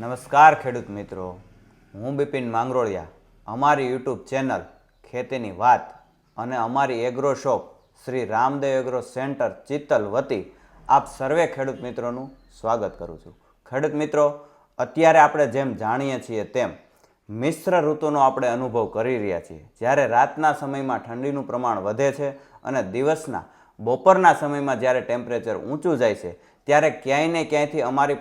નમસ્કાર ખેડૂત મિત્રો. હું બિપિન માંગરોળિયા. અમારી યુટ્યુબ ચેનલ ખેતીની વાત અને અમારી agro shop Shri Ramdev agro centre Chittal વતી આપ સર્વે ખેડૂત મિત્રોનું સ્વાગત કરું છું. ખેડૂત મિત્રો, અત્યારે આપણે જેમ જાણીએ છીએ તેમ મિશ્ર ઋતુનો આપણે અનુભવ કરી રહ્યા છીએ. જ્યારે રાતના સમયમાં ઠંડીનું પ્રમાણ વધે છે અને દિવસના બપોરના સમયમાં જ્યારે ટેમ્પરેચર ઊંચું જાય છે ત્યારે ક્યાંય ને ક્યાંયથી અમારી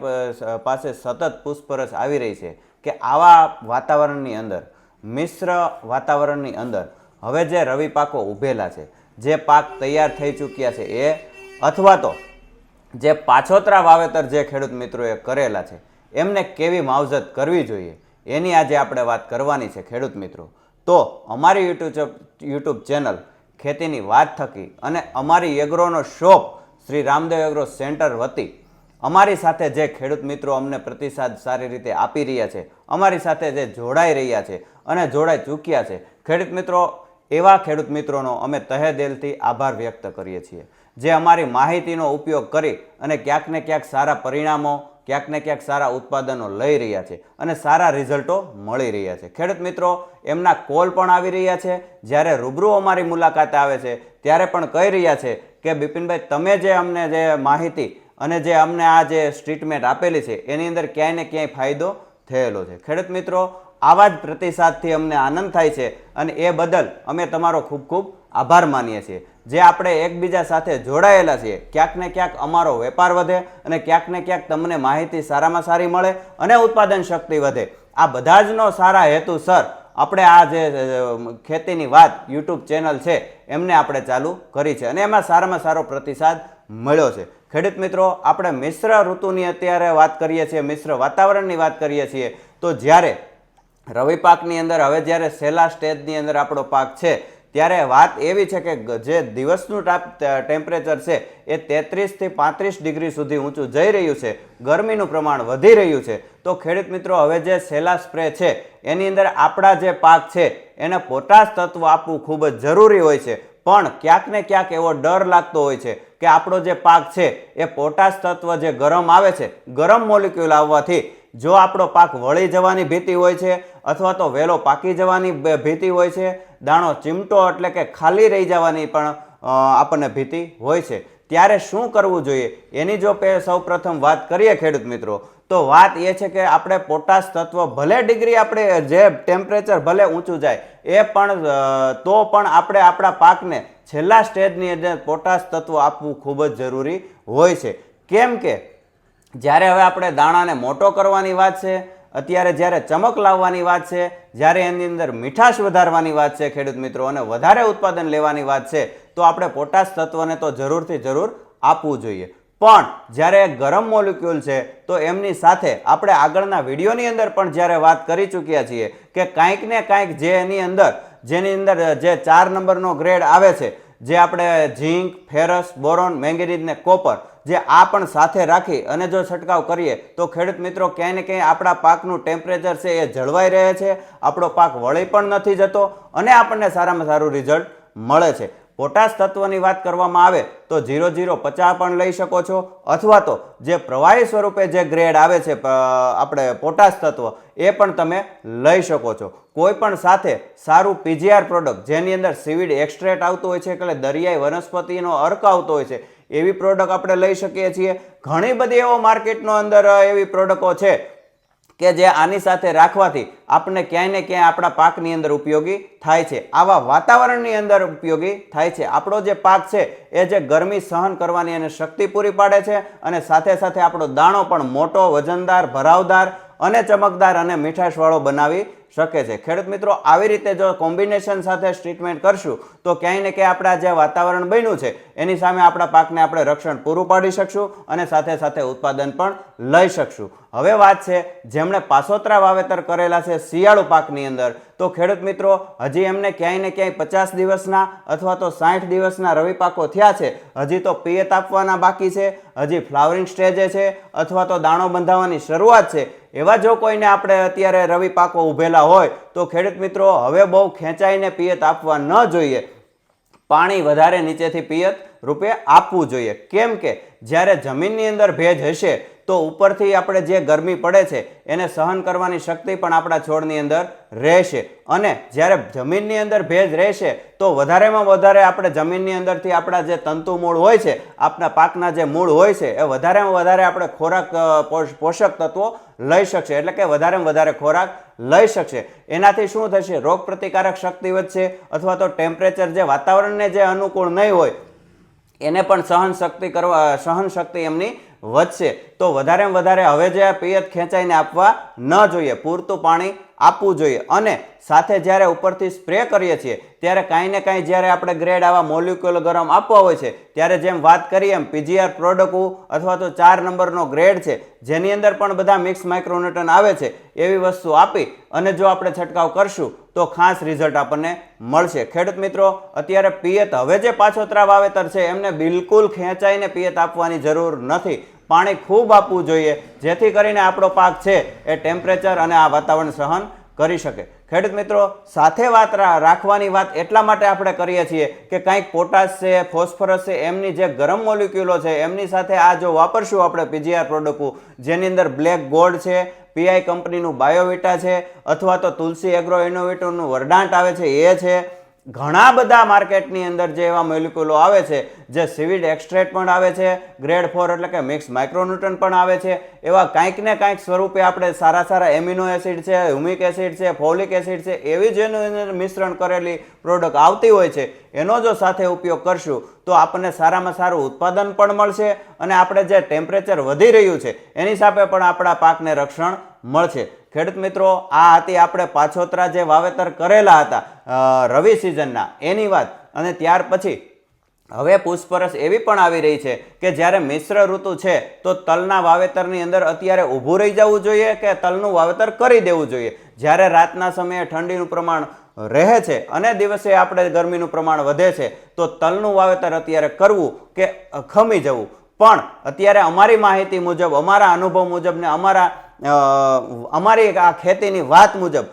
પાસે સતત પૂછપરછ આવી રહી છે કે આવા વાતાવરણની અંદર, મિશ્ર વાતાવરણની અંદર હવે જે રવિ પાકો ઊભેલા છે, જે પાક તૈયાર થઈ ચૂક્યા છે એ, અથવા તો જે પાછોતરા વાવેતર જે ખેડૂત મિત્રોએ કરેલા છે, એમને કેવી માવજત કરવી જોઈએ, એની આજે આપણે વાત કરવાની છે ખેડૂત મિત્રો. તો અમારી યુટ્યુબ યુટ્યુબ ચેનલ ખેતીની વાત થકી અને અમારી એગ્રોનો shop Shri Ramdev agro centre વતી અમારી સાથે જે ખેડૂત મિત્રો અમને પ્રતિસાદ સારી રીતે આપી રહ્યા છે, અમારી સાથે જે જોડાઈ રહ્યા છે અને જોડાઈ ચૂક્યા છે, ખેડૂત મિત્રો, એવા ખેડૂત મિત્રોનો અમે તહે દિલથી આભાર વ્યક્ત કરીએ છીએ, જે અમારી માહિતીનો ઉપયોગ કરી અને ક્યાંક ને ક્યાંક સારા પરિણામો, ક્યાંક ને ક્યાંક સારા ઉત્પાદનો લઈ રહ્યા છે અને સારા રિઝલ્ટો મળી રહ્યા છે. ખેડૂત મિત્રો, એમના કોલ પણ આવી રહ્યા છે, જ્યારે રૂબરૂ અમારી મુલાકાતે આવે છે, ત્યારે પણ કહી રહ્યા છે કે બિપિનભાઈ, તમે જે અમને જે માહિતી અને જે અમને આ જે ટ્રીટમેન્ટ આપેલી છે, એની અંદર ક્યાંય ને ક્યાંય ફાયદો થયેલો છે. ખેડૂત મિત્રો, આવા જ પ્રતિસાદથી અમને આનંદ થાય છે અને એ બદલ અમે તમારો ખૂબ ખૂબ આભાર માનીએ છીએ. જે આપણે એકબીજા સાથે જોડાયેલા છીએ, ક્યાંક ને ક્યાંક અમારો વેપાર વધે અને ક્યાંક ને ક્યાંક તમને માહિતી સારામાં સારી મળે અને ઉત્પાદન શક્તિ વધે. આ બધા જનો સારા હેતુસર આપણે આ જે ખેતીની વાત યુટ્યુબ ચેનલ છે, એમને આપણે ચાલુ કરી છે. અને એમાં સારામાં સારો પ્રતિસાદ મળ્યો છે. ખેડૂત મિત્રો, આપણે મિશ્ર ઋતુની અત્યારે વાત કરીએ છીએ, મિશ્ર વાતાવરણની વાત કરીએ છીએ. તો જ્યારે રવિ પાકની અંદર, હવે જ્યારે છેલ્લા સ્ટેજની અંદર આપણો પાક છે ત્યારે વાત એવી છે કે જે દિવસનું ટાપ- ટેમ્પરેચર છે, એ તેત્રીસથી પાંત્રીસ ડિગ્રી સુધી ઊંચું જઈ રહ્યું છે. ગરમીનું પ્રમાણ વધી રહ્યું છે. તો ખેડૂત મિત્રો, હવે જે સેલા સ્પ્રે છે, એની અંદર આપણા જે પાક છે, એને પોટાશ તત્વ આપવું ખૂબ જ જરૂરી હોય છે. પણ ક્યાંક ને ક્યાંક એવો ડર લાગતો હોય છે કે આપણો જે પાક છે, એ પોટાશ તત્વ જે ગરમ આવે છે, ગરમ મોલિક્યુલ આવવાથી જો આપણો પાક વળી જવાની ભીતિ હોય છે અથવા તો વેલો પાકી જવાની ભીતિ હોય છે દાણો ચીમટો એટલે કે ખાલી રહી જવાની પણ આપણને ભીતિ હોય છે. ત્યારે શું કરવું જોઈએ? એની જો સૌ સૌપ્રથમ વાત કરીએ ખેડૂત મિત્રો, તો વાત એ છે કે આપણે પોટાશ તત્વ ભલે ડિગ્રી આપણે જે ટેમ્પરેચર ભલે ઊંચું જાય, એ પણ તો પણ આપણે આપણા પાકને છેલ્લા સ્ટેજની અંદર પોટાશ તત્વ આપવું ખૂબ જ જરૂરી હોય છે. કેમ કે જ્યારે હવે આપણે દાણાને મોટો કરવાની વાત છે અત્યારે જ્યારે ચમક લાવવાની વાત છે, જ્યારે એની અંદર મીઠાશ વધારવાની વાત છે ખેડૂત મિત્રો અને વધારે ઉત્પાદન લેવાની વાત છે, તો આપણે પોટાશ તત્વને તો જરૂરથી જરૂર આપવું જોઈએ. પણ જ્યારે ગરમ મોલિક્યુલ છે, તો એમની સાથે આપણે આગળના વિડીયોની અંદર પણ જ્યારે વાત કરી ચૂક્યા છીએ કે કાંઈક ને કાંઈક જે એની અંદર, જેની અંદર જે ચાર નંબરનો ગ્રેડ આવે છે, જે આપણે ઝીંક, ફેરસ, બોરોન, મેંગેનીઝ ને કોપર જે આ પણ સાથે રાખી અને જો છંટકાવ કરીએ, તો ખેડૂત મિત્રો ક્યાંય ને ક્યાંય આપણા પાકનું ટેમ્પરેચર છે એ જળવાઈ રહે છે, આપણો પાક વળી પણ નથી જતો અને આપણને સારામાં સારું રિઝલ્ટ મળે છે. પોટાશ તત્વની વાત કરવામાં આવે તો ઝીરો ઝીરો પચાસ પણ લઈ શકો છો, અથવા તો જે પ્રવાહી સ્વરૂપે જે ગ્રેડ આવે છે આપણે પોટાશ તત્વ, એ પણ તમે લઈ શકો છો. કોઈ પણ સાથે સારું પીજીઆર પ્રોડક્ટ જેની અંદર સીવીડ એક્સ્ટ્રેટ આવતું હોય છે એટલે દરિયાઈ વનસ્પતિનો અર્ક આવતો હોય છે એવી પ્રોડક્ટ આપણે લઈ શકીએ છીએ. ઘણી બધી એવો માર્કેટનો અંદર એવી પ્રોડક્ટો છે કે જે આની સાથે રાખવાથી આપણે ક્યાંય ને ક્યાંય આપણા પાકની અંદર ઉપયોગી થાય છે. આવા વાતાવરણની અંદર ઉપયોગી થાય છે. આપણો જે પાક છે, એ જે ગરમી સહન કરવાની એને શક્તિ પૂરી પાડે છે અને સાથે સાથે આપણો દાણો પણ મોટો, વજનદાર, ભરાવદાર અને ચમકદાર અને મીઠાશવાળો બનાવી શકે છે. ખેડૂત મિત્રો, આવી રીતે જો કોમ્બિનેશન સાથે ટ્રીટમેન્ટ કરશું, તો ક્યાંય ને ક્યાંય આપણા જે વાતાવરણ બન્યું છે, એની સામે આપણા પાકને આપણે રક્ષણ પૂરું પાડી શકશું અને સાથે સાથે ઉત્પાદન પણ લઈ શકશું. હવે વાત છે, જેમણે પાસોતરા વાવેતર કરેલા છે શિયાળુ પાકની અંદર. તો ખેડૂત મિત્રો, હજી એમને ક્યાંય ને ક્યાંય પચાસ દિવસના અથવા તો સાઠ દિવસના રવિ પાકો થયા છે. હજી તો પિયત આપવાના બાકી છે. હજી ફ્લાવરિંગ સ્ટેજે છે અથવા તો દાણો બંધાવવાની શરૂઆત છે. એવા જો કોઈને આપણે અત્યારે રવિ પાકો ઉભેલા હોય, તો ખેડૂત મિત્રો, હવે બહુ ખેંચાઈને પિયત આપવા ન જોઈએ. પાણી વધારે નીચેથી પિયત રૂપે આપવું જોઈએ. કેમ કે, જ્યારે જમીનની અંદર ભેજ હશે તો ઉપરથી આપણે જે ગરમી પડે છે, એને સહન કરવાની શક્તિ પણ આપણા છોડની અંદર રહેશે. અને જ્યારે જમીનની અંદર ભેજ રહેશે, તો વધારેમાં વધારે આપણે જમીનની અંદરથી આપણા જે તંતુ મૂળ હોય છે, આપણા પાકના જે મૂળ હોય છે, એ વધારેમાં વધારે આપણે ખોરાક પોષ- પોષક તત્વો લઈ શકશે. એટલે કે વધારેમાં વધારે ખોરાક લઈ શકશે. એનાથી શું થશે? રોગ પ્રતિકારક શક્તિ વધશે અથવા તો ટેમ્પરેચર જે વાતાવરણને જે અનુકૂળ નહીં હોય, એને પણ સહન શક્તિ કરવા, સહન શક્તિ એમની વધશે. તો વધારેમાં વધારે હવે જે પિયત ખેંચાઈને આપવા ન જોઈએ. પૂરતું પાણી આપવું જોઈએ. અને સાથે જ્યારે ઉપરથી સ્પ્રે કરીએ છીએ, ત્યારે કાંઈ ને કાંઈ જ્યારે આપણે ગ્રેડ આવા મોલિક્યુલ ગરમ આપવા હોય છે, ત્યારે જેમ વાત કરીએ એમ પીજીઆર પ્રોડક્ટ અથવા તો ચાર નંબરનો ગ્રેડ છે, જેની અંદર પણ બધા મિક્સ માઇક્રોન્યુટન આવે છે, એવી વસ્તુ આપી અને જો આપણે છંટકાવ કરશું તો ખાસ રિઝલ્ટ આપણને મળશે. ખેડૂત મિત્રો, અત્યારે પિયત હવે જે પાછોતરા વાવેતર છે, એમને બિલકુલ ખેંચાઈને પિયત આપવાની જરૂર નથી. પાણી ખૂબ આપવું જોઈએ, જેથી કરીને આપણો પાક છે એ ટેમ્પરેચર અને આ વાતાવરણ સહન કરી શકે. ખેડૂત મિત્રો, સાથે વાત રાખવાની વાત એટલા માટે આપણે કરીએ છીએ કે કંઈક પોટાશ છે, ફોસ્ફરસ છે, એમની જે ગરમ મોલિક્યુલો છે, એમની સાથે આ જો વાપરશું આપણે પીજીઆર પ્રોડક્ટ જેની અંદર બ્લેક ગોલ્ડ છે પીઆઈ કંપનીનું બાયોવિટા છે અથવા તો તુલસી એગ્રો ઇનોવેટિવનું વરડાંટ આવે છે એ છે. ઘણા બધા માર્કેટની અંદર જે એવા મોલિક્યુલો આવે છે, જે સિવિડ એક્સ્ટ્રેટ પણ આવે છે, ગ્રેડ ફોર એટલે કે મિક્સ માઇક્રોન્યુટન પણ આવે છે, એવા કાંઈક ને કાંઈક સ્વરૂપે આપણે સારા સારા એમિનો એસિડ છે, હ્યુમિક એસિડ છે, ફોલિક એસિડ છે, એવી જેનું અંદર મિશ્રણ કરેલી પ્રોડક્ટ આવતી હોય છે, એનો જો સાથે ઉપયોગ કરશું, તો આપણને સારામાં સારું ઉત્પાદન પણ મળશે અને આપણે જે ટેમ્પરેચર વધી રહ્યું છે, એની સામે પણ આપણા પાકને રક્ષણ મળશે. ખેડૂત મિત્રો, આ હતી આપણે પાછોતરા જે વાવેતર કરેલા હતા રવિ સિઝનના એની વાત. અને ત્યાર પછી હવે પૂછપરછ એવી પણ આવી રહી છે કે જ્યારે મિશ્ર ઋતુ છે, તો તલના વાવેતરની અંદર અત્યારે ઊભું રહી જવું જોઈએ કે તલનું વાવેતર કરી દેવું જોઈએ? જ્યારે રાતના સમયે ઠંડીનું પ્રમાણ રહે છે અને દિવસે આપણે ગરમીનું પ્રમાણ વધે છે, તો તલનું વાવેતર અત્યારે કરવું કે ખમી જવું? પણ અત્યારે અમારી માહિતી મુજબ, અમારા અનુભવ મુજબ ને અમારા અમારી આ ખેતીની વાત મુજબ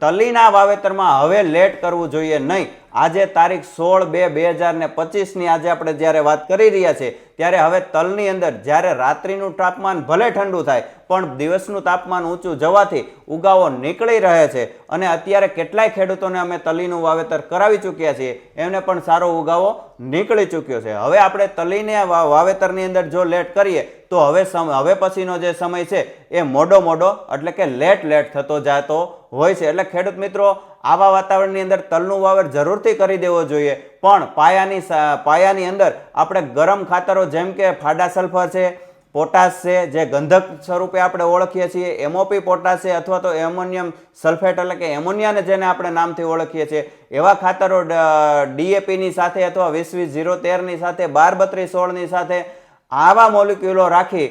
તલીના વાવેતરમાં હવે લેટ કરવું જોઈએ નહીં. આજે તારીખ સોળ બે બે હજાર ને પચીસની આજે આપણે જ્યારે વાત કરી રહ્યા છીએ, ત્યારે હવે તલની અંદર જ્યારે રાત્રિનું તાપમાન ભલે ઠંડુ થાય, પણ દિવસનું તાપમાન ઊંચું જવાથી ઉગાવો નીકળી રહે છે. અને અત્યારે કેટલાય ખેડૂતોને અમે તલીનું વાવેતર કરાવી ચૂક્યા છીએ, એમને પણ સારો ઉગાવો નીકળી ચૂક્યો છે. હવે આપણે તલીને વાવેતરની અંદર જો લેટ કરીએ, તો હવે હવે પછીનો જે સમય છે, એ મોડો મોડો એટલે કે લેટ લેટ થતો જાતો હોય છે. એટલે ખેડૂત મિત્રો, આવા વાતાવરણની અંદર તલનું વાવર જરૂરથી કરી દેવો જોઈએ. પણ પાયાની પાયાની અંદર આપણે ગરમ ખાતરો જેમ કે ફાડા સલ્ફર છે, પોટાશ છે, જે ગંધક સ્વરૂપે આપણે ઓળખીએ છીએ એમઓપી પોટાશ છે અથવા તો એમોનિયમ સલ્ફેટ એટલે કે એમોનિયાને જેને આપણે નામથી ઓળખીએ છીએ. એવા ખાતરો ડીએપીની સાથે અથવા વીસ વીસ ઝીરો તેરની સાથે, બાર બત્રીસ સોળની સાથે આવા મોલિક્યુલો રાખી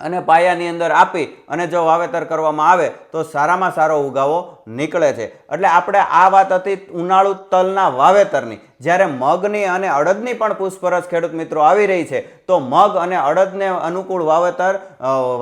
અને પાયાની અંદર આપી અને જો વાવેતર કરવામાં આવે, તો સારામાં સારો ઉગાવો નીકળે છે. એટલે આપણે આ વાત હતી ઉનાળુ તલના વાવેતરની, જ્યારે મગની અને અડદની પણ પૂછપરછ ખેડૂત મિત્રો આવી રહી છે, તો મગ અને અડદને અનુકૂળ વાવેતર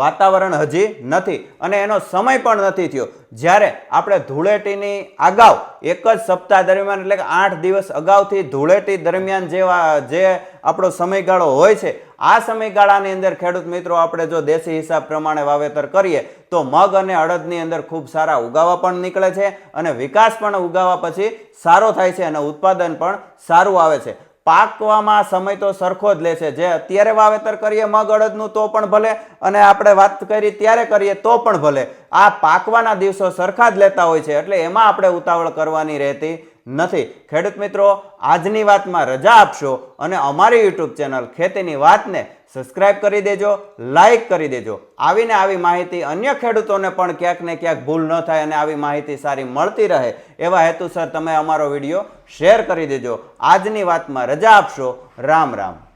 વાતાવરણ હજી નથી અને એનો સમય પણ નથી થયો. જ્યારે આપણે ધૂળેટીની અગાઉ, એક જ સપ્તાહ દરમિયાન એટલે કે આઠ દિવસ અગાઉથી ધૂળેટી દરમિયાન જેવા, જે આપણો સમયગાળો હોય છે, આ સમયગાળાની અંદર ખેડૂત મિત્રો, આપણે જો દેશી હિસાબ પ્રમાણે વાવેતર કરીએ, તો મગ અને અડદની અંદર ખૂબ સારા ઉગાવા પણ નીકળે છે અને વિકાસ પણ ઉગાવા પછી સારો થાય છે અને ઉત્પાદન પણ સારું આવે છે. પાકવામાં સમય તો સરખો જ લે છે, જે અત્યારે વાવેતર કરીએ મગ, અડદનું તો પણ ભલે અને આપણે વાત કરી ત્યારે કરીએ તો પણ ભલે. આ પાકવાના દિવસો સરખા જ લેતા હોય છે, એટલે એમાં આપણે ઉતાવળ કરવાની રહેતી નથી. ખેડૂત મિત્રો, આજની વાતમાં રજા આપશો અને અમારી યુટ્યુબ ચેનલ ખેતીની વાતને સબસ્ક્રાઇબ કરી દેજો લાઈક કરી દેજો. આવીને આવી માહિતી અન્ય ખેડૂતોને પણ ક્યાંક ને ક્યાંક ભૂલ ન થાય અને આવી માહિતી સારી મળતી રહે. એવા હેતુસર તમે અમારો વીડિયો શેર કરી દેજો. આજની વાતમાં રજા આપશો. રામ રામ.